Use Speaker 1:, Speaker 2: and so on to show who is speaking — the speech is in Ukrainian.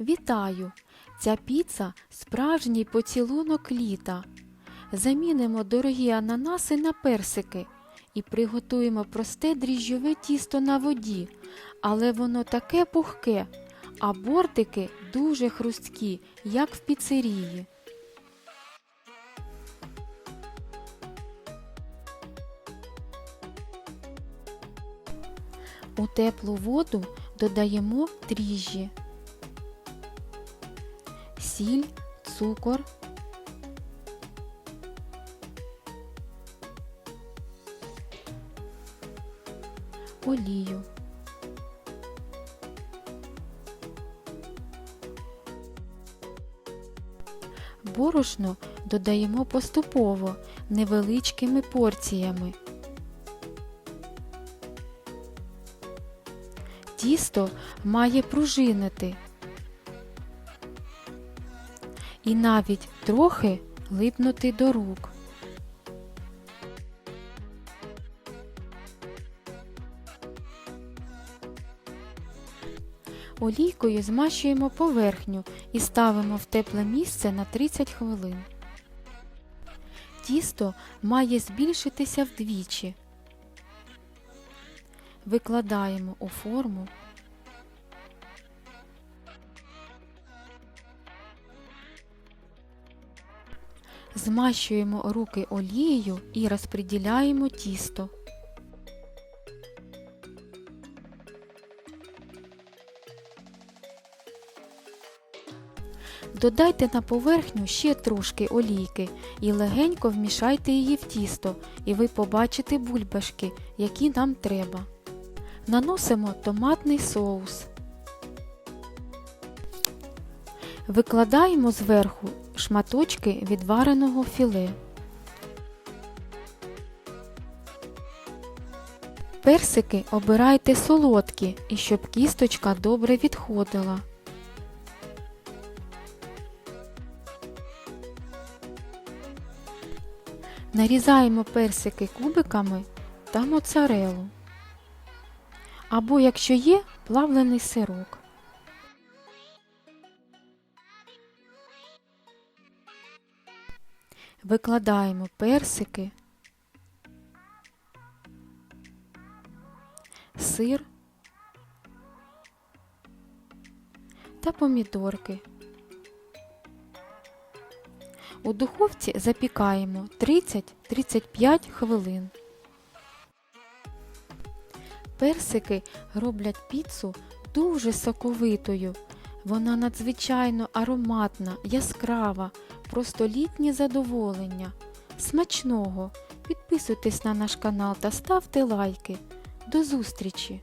Speaker 1: Вітаю! Ця піца справжній поцілунок літа. Замінимо дорогі ананаси на персики і приготуємо просте дріжджове тісто на воді, але воно таке пухке, а бортики дуже хрусткі, як в піцерії. У теплу воду додаємо дріжджі, сіль, цукор, олію. Борошно додаємо поступово невеличкими порціями. Тісто має пружинити і навіть трохи липнути до рук. Олійкою змащуємо поверхню і ставимо в тепле місце на 30 хвилин. Тісто має збільшитися вдвічі. Викладаємо у форму. Змащуємо руки олією і розподіляємо тісто. Додайте на поверхню ще трошки олійки і легенько вмішайте її в тісто, і ви побачите бульбашки, які нам треба. Наносимо томатний соус. Викладаємо зверху шматочки відвареного філе. Персики обирайте солодкі і щоб кісточка добре відходила. Нарізаємо персики кубиками та моцарелу. Або, якщо є, плавлений сирок. Викладаємо персики, сир та помідорки. У духовці запікаємо 30-35 хвилин. Персики роблять піцу дуже соковитою. Вона надзвичайно ароматна, яскрава, просто літнє задоволення. Смачного! Підписуйтесь на наш канал та ставте лайки. До зустрічі!